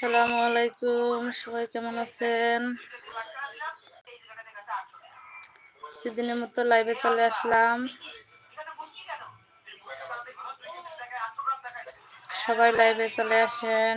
আসসালামু আলাইকুম সবাই কেমন আছেন? প্রতিদিনের মতো লাইভে চলে আসলাম। সবাই লাইভে চলে আসেন।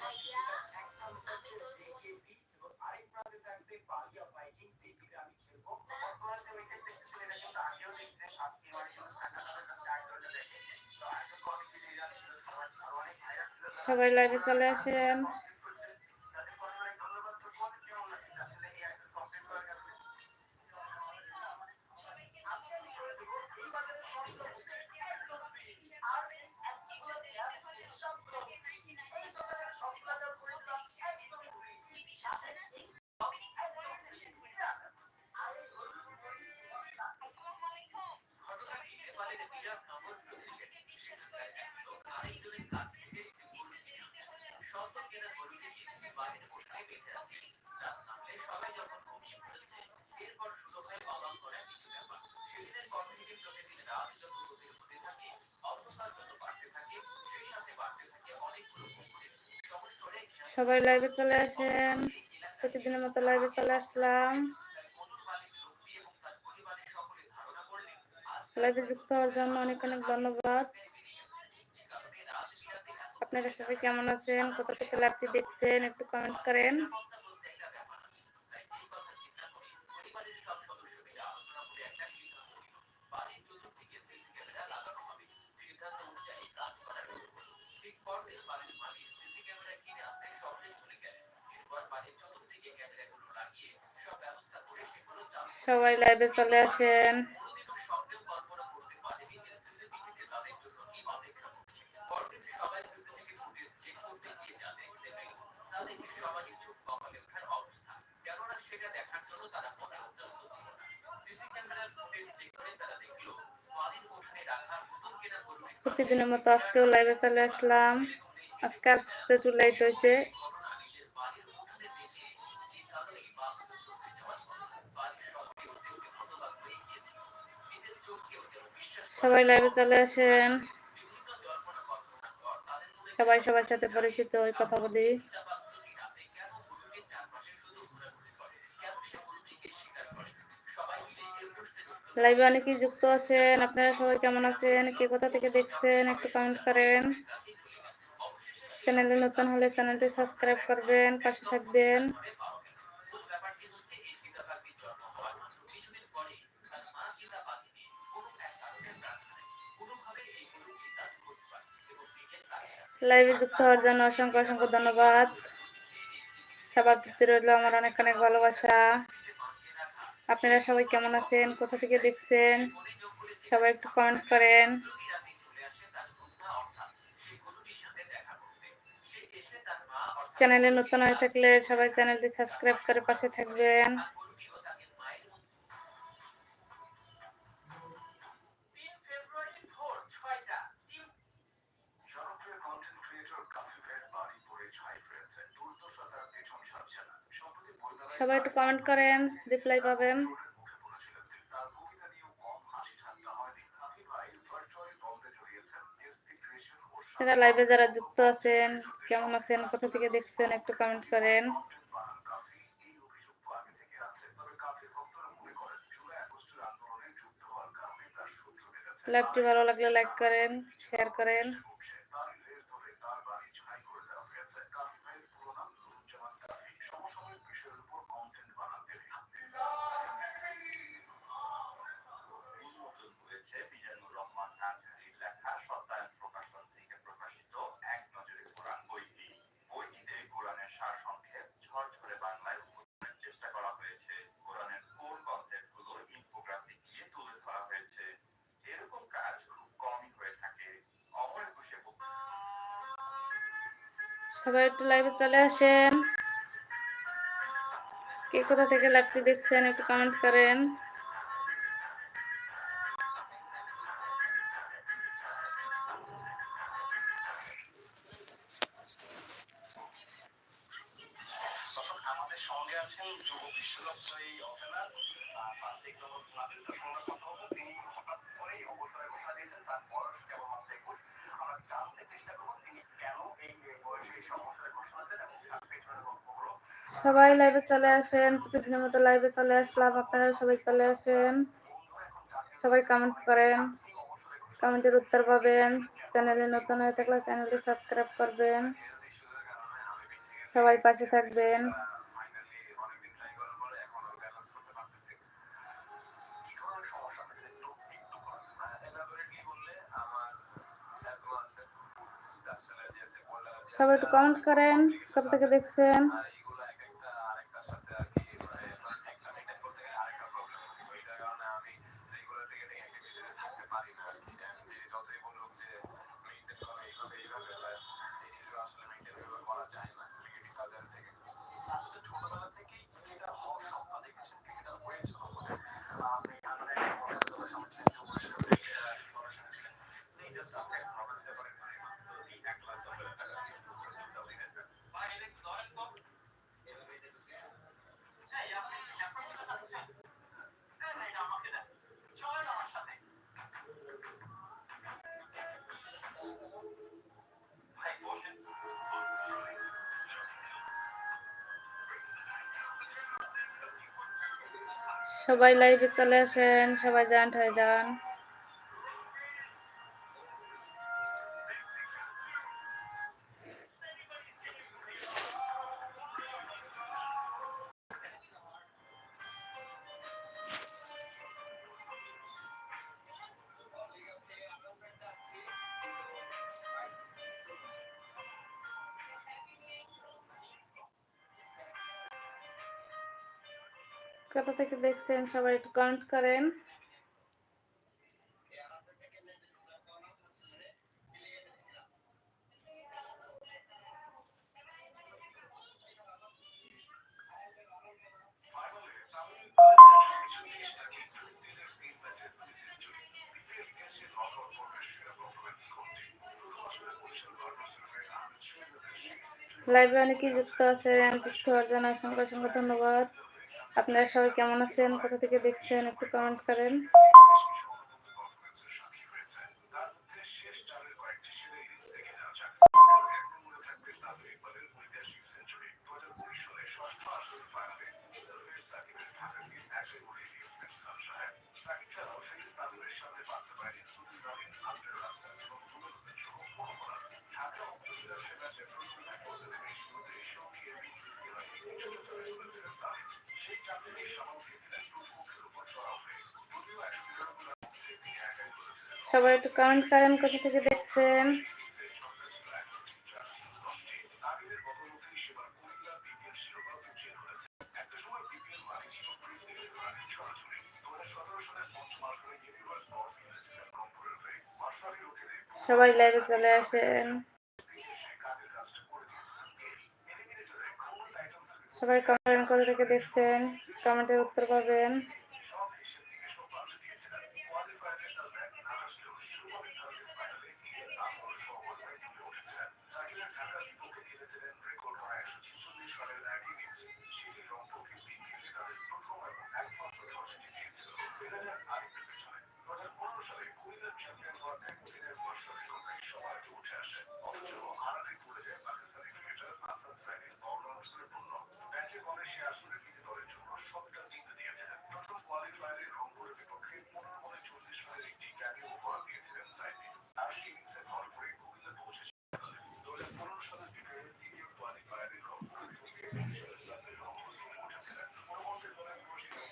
সবাই লাইভে চলে আসেন। সবাই লাইভে চলে আসেন। প্রতিদিনের মতো লাইভে চলে আসলাম। লাইভে যুক্ত হওয়ার জন্য অনেক অনেক ধন্যবাদ। আপনারা সবাই কেমন আছেন? কোথা থেকে লাইভটি দেখছেন? একটু কমেন্ট করেন। সবাই লাইভে চলে আসেন। প্রতিদিনের মতো আজকেও লাইভে চলে আসলাম। আজকে আসতে একটু লেট হয়েছে সবাই লাইভে চলে আসেন। সবাই সবার সাথে পরিচিত, ওই কথা বলি। লাইভে অনেকেই যুক্ত আছেন। আপনারা সবাই কেমন আছেন? কে কোথা থেকে দেখছেন? একটু কমেন্ট করেন। চ্যানেলে নতুন হলে চ্যানেলটি সাবস্ক্রাইব করবেন, পাশে থাকবেন। লাইভে যুক্ত হওয়ার জন্য অসংখ্য অসংখ্য ধন্যবাদ। সবার প্রতি রইল আমার অনেক অনেক ভালোবাসা। আপনারা সবাই কেমন আছেন? কোথা থেকে দেখছেন? সবাই একটু কমেন্ট করেন। চ্যানেলে নতুন হয়ে থাকলে সবাই চ্যানেলটি সাবস্ক্রাইব করে পাশে থাকবেন। সবাই একটু কমেন্ট করেন রিপ্লাই পাবেন। লাইভে যারা যুক্ত আছেন, কেমন আছেন, কোথা থেকে দেখছেন, একটু কমেন্ট করেন। লাইভটি ভালো লাগলে লাইক করেন শেয়ার করেন। সবাই একটু লাইভে চলে আসেন। কে কোথা থেকে লাইভটি দেখছেন একটু কমেন্ট করেন। চলে আসেন, প্রতিদিনের মতো লাইভে চলে আসলাম, আপনারা সবাই চলে আসেন। সবাই কমেন্ট করেন কমেন্টের উত্তর পাবেন। চ্যানেলে নতুন হয়ে থাকলে চ্যানেলটি সাবস্ক্রাইব করবেন। সবাই পাশে থাকবেন। সবাই অনেকদিন ট্রাই করার পরে এখন ব্যালেন্স 好爽啊那个是冰的我也吃了好的啊每凉的那我喝多上面全是 সবাই লাইভে চলে আসেন সবাই জয়েন্ট হয়ে যান দেখছেন সবাই একটু কমেন্ট করেন। লাইভে অনেকেই যুক্ত আছেন যুক্ত হওয়ার জন্য অসংখ্য অসংখ্য ধন্যবাদ। আপনারা সবাই কেমন আছেন? কোথা থেকে দেখছেন? একটু কমেন্ট করেন। কমেন্ট করেন কোথা থেকে দেখছেন? সবাই লাইভে চলে আসেন। সবাই কমেন্ট কোথা থেকে দেখছেন? কমেন্টের উত্তর পাবেন।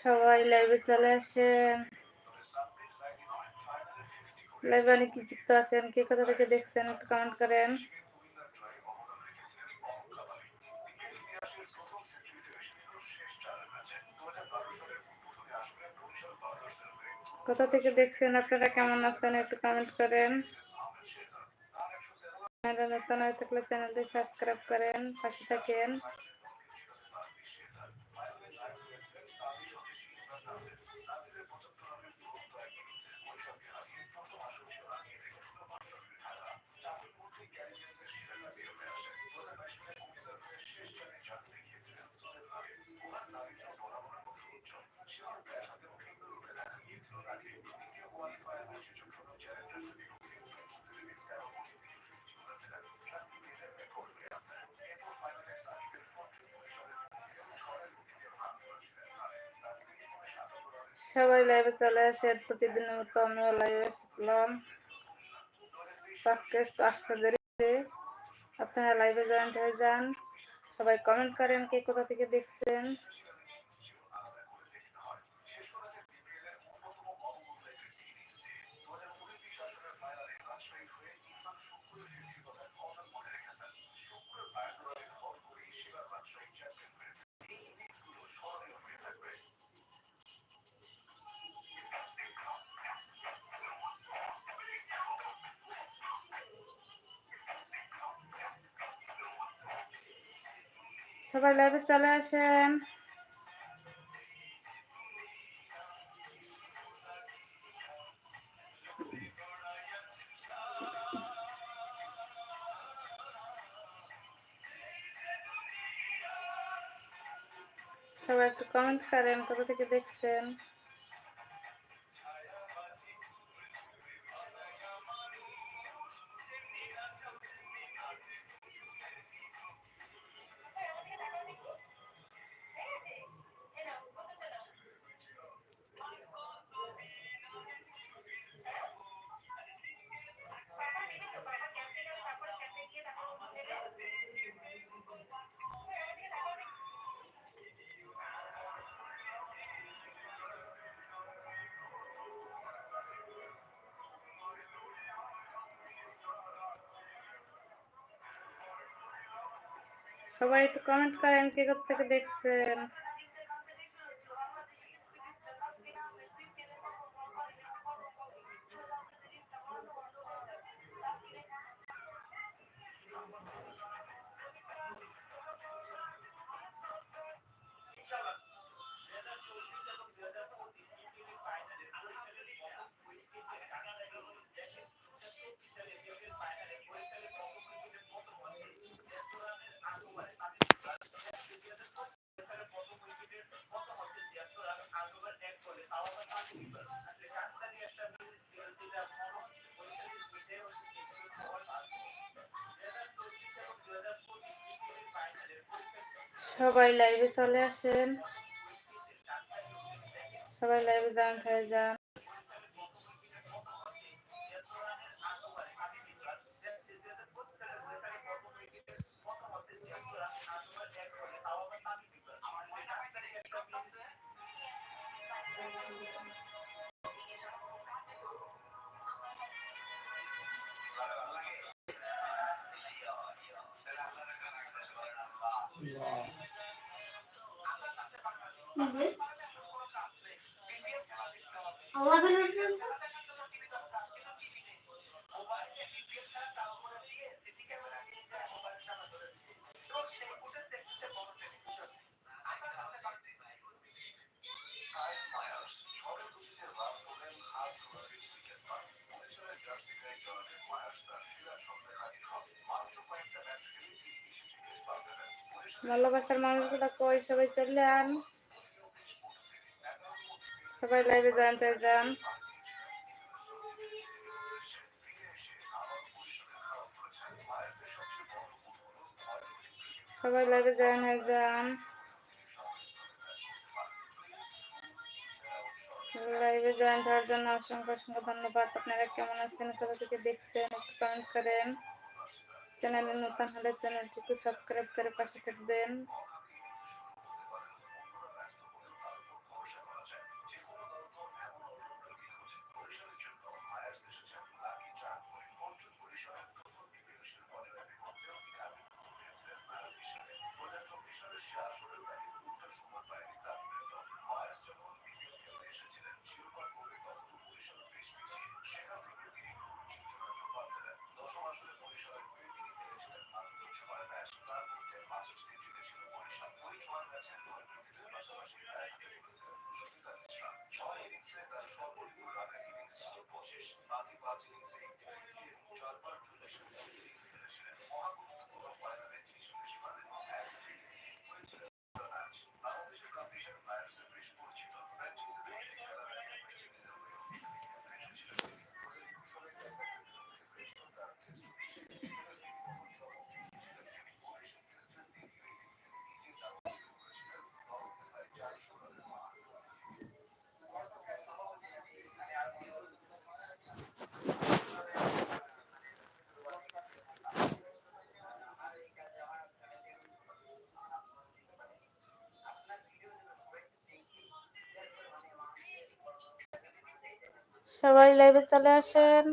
সবাই লাইভে চলে আসেন লাইভে অনেক যুক্ত আছেন কে কোথা থেকে দেখছেন একটু কমেন্ট করেন। কোথা থেকে দেখছেন? আপনারা কেমন আছেন? একটু কমেন্ট করেন। নতুন হয়ে থাকলে চ্যানেলটি সাবস্ক্রাইব করেন, পাশে থাকেন। সবাই লাইভে চলে আসে প্রতিদিনের মতো আমিও লাইভে আজকে আসতে আপনারা লাইভে জয়েন্ট হয়ে যান। সবাই কমেন্ট করেন কে কোথা থেকে দেখছেন। সবাই লাইভে চলে আসেন। সবাই একটু কমেন্ট করেন কোথা থেকে দেখছেন? সবাই একটু কমেন্ট করেন কে থেকে দেখছেন? সবাই লাইভে চলে আসেন। সবাই লাইভে জয়েন্ট হয়ে যান। Allah belanı ভালোবাসার মানুষগুলো কই? সবাই চলে আন। সবাই লাইভে হয়ে যান। সবাই লাইভে জয়েন হয়ে যান। লাইভে জয়েন হওয়ার জন্য অসংখ্য অসংখ্য ধন্যবাদ। আপনারা কেমন আছেন? কোথা থেকে দেখছেন, একটু কমেন্ট করেন। চ্যানেলে নতুন হলে চ্যানেলটিকে সাবস্ক্রাইব করে পাশে থাকবেন। সবাই লাইভে চলে আসেন।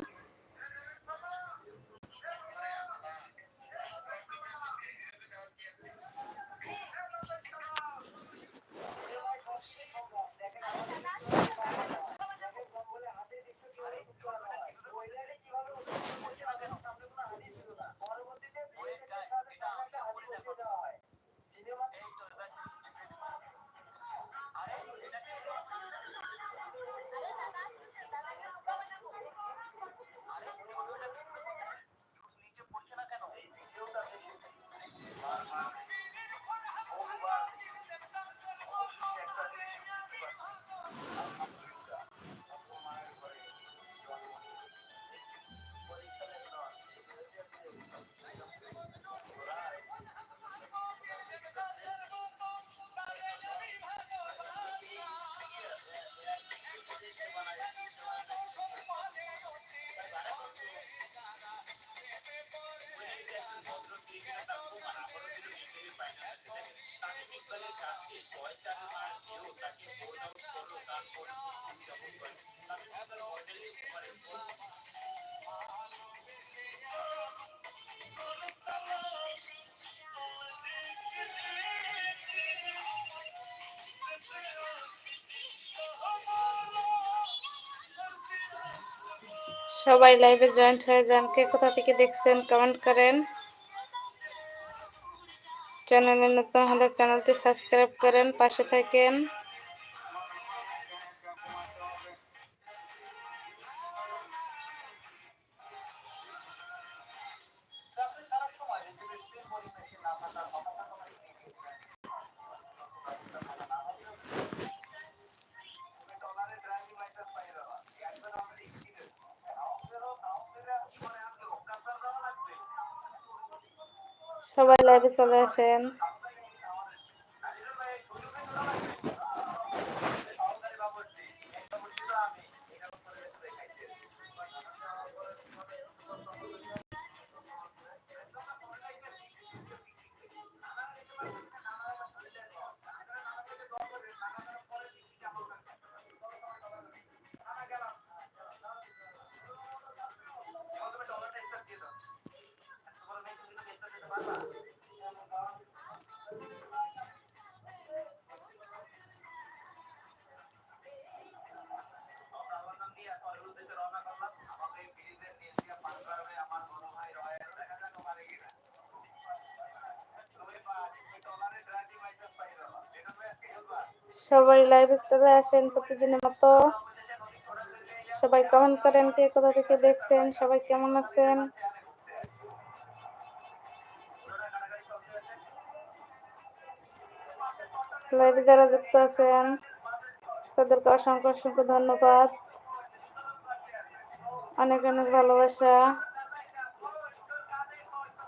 সবাই লাইভে জয়েন্ট হয়ে যান। কে কোথা থেকে দেখছেন কমেন্ট করেন। চ্যানেলে নতুন হলে চ্যানেলটি সাবস্ক্রাইব করেন, পাশে থাকেন। সবাই লাইভে চলে আসেন। সবাই লাইভে চলে আসেন প্রতিদিনের মতো। সবাই কমেন্ট করেন কে কোথা থেকে দেখছেন, সবাই কেমন আছেন? লাইভে যারা যুক্ত আছেন, তাদেরকে অসংখ্য অসংখ্য ধন্যবাদ। অনেক অনেক ভালোবাসা।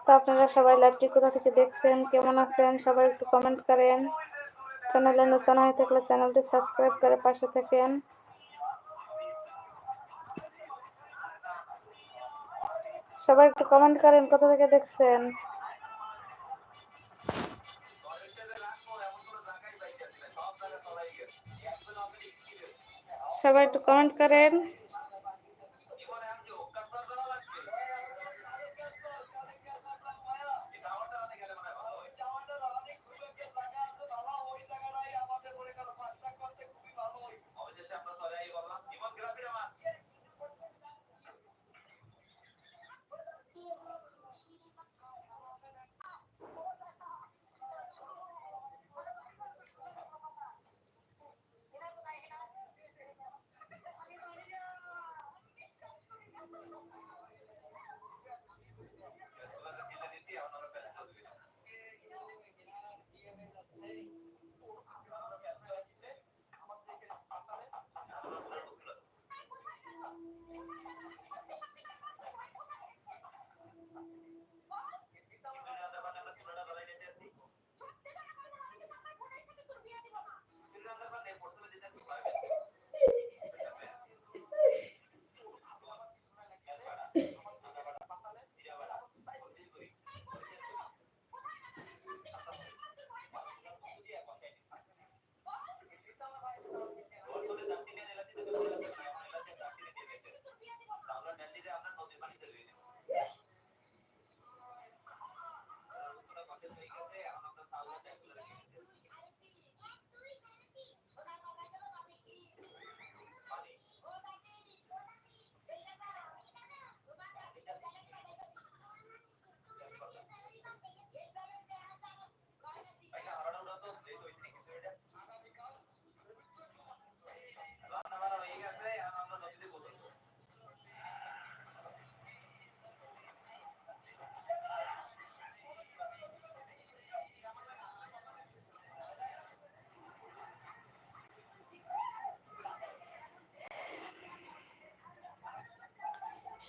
তো আপনারা সবাই লাইভটি কোথা থেকে দেখছেন, কেমন আছেন, সবাই একটু কমেন্ট করেন। চ্যানেলে নতুন হয়ে থাকলে চ্যানেলটি সাবস্ক্রাইব করে পাশে থাকেন। সবাই একটু কমেন্ট করেন, কোথা থেকে দেখছেন? সবাই একটু কমেন্ট করেন।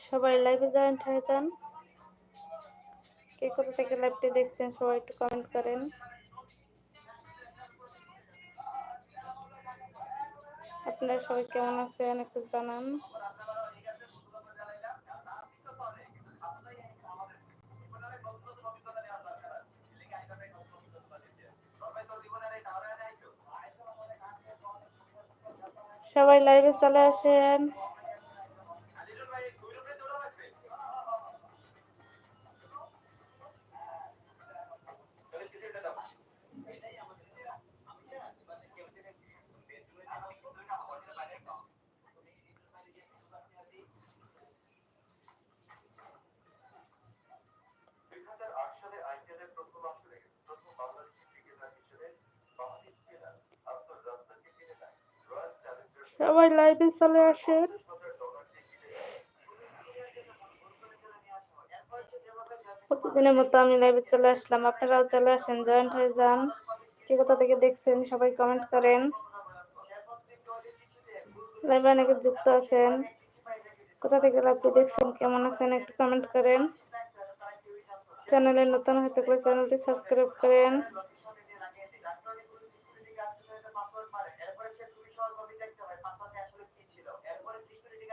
সবাই লাইভে জয়েন্ট হয়ে যান। কে কোথা থেকে লাইভটি দেখছেন সবাই একটু কমেন্ট করেন। আপনারা সবাই কেমন আছেন একটু জানান। সবাই লাইভে চলে আসেন। সবাই লাইভে চলে আসেন। প্রতিদিনের মতো আমি লাইভে চলে আসলাম। আপনারাও চলে আসেন জয়েন্ট হয়ে যান। কে কোথা থেকে দেখছেন, সবাই কমেন্ট করেন। লাইভে অনেকে যুক্ত আছেন। কোথা থেকে লাইভটি দেখছেন, কেমন আছেন, একটু কমেন্ট করেন। চ্যানেলে নতুন হয়ে থাকলে চ্যানেলটি সাবস্ক্রাইব করেন।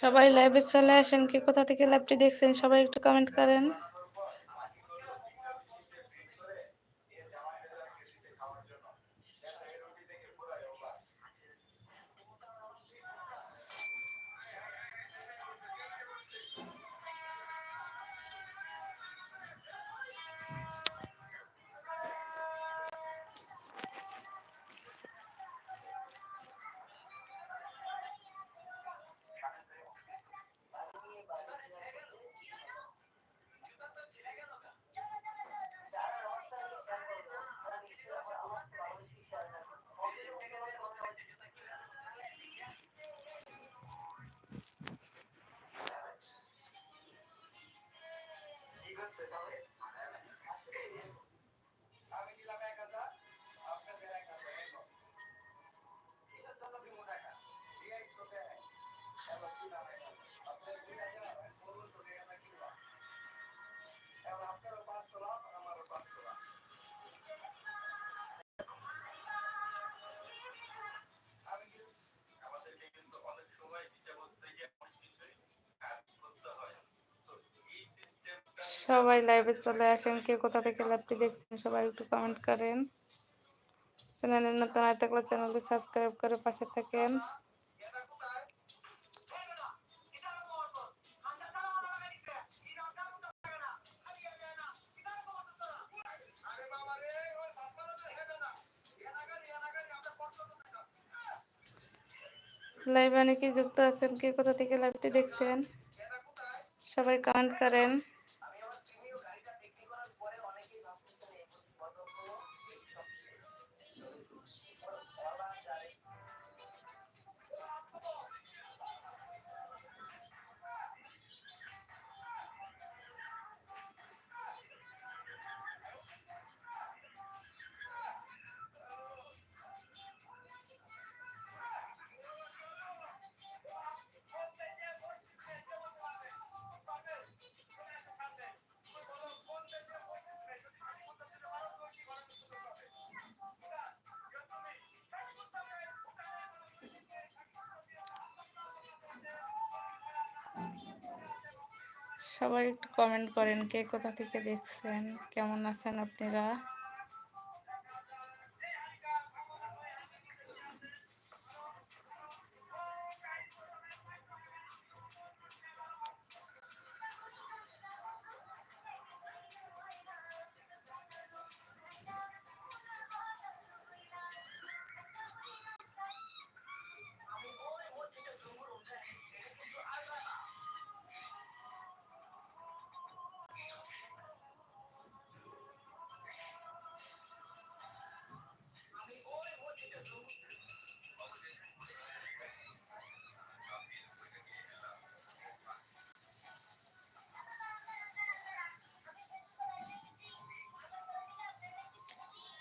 সবাই লাইভে চলে আসেন। কে কোথা থেকে লাইভটি দেখছেন সবাই একটু কমেন্ট করেন। about it. সবাই লাইভে চলে আসেন। কে কোথা থেকে লাইভটি দেখছেন সবাই একটু কমেন্ট করেন। চ্যানেলের নতুন হয়ে থাকলে চ্যানেলটি সাবস্ক্রাইব করে পাশে থাকেন। লাইভে অনেকেই যুক্ত আছেন। কে কোথা থেকে লাইভটি দেখছেন? সবাই কমেন্ট করেন। সবাই একটু কমেন্ট করেন কে কোথা থেকে দেখছেন কেমন আছেন আপনারা?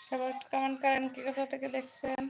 সবাই কেমন কমেন্ট করেন কি কোথা থেকে দেখছেন?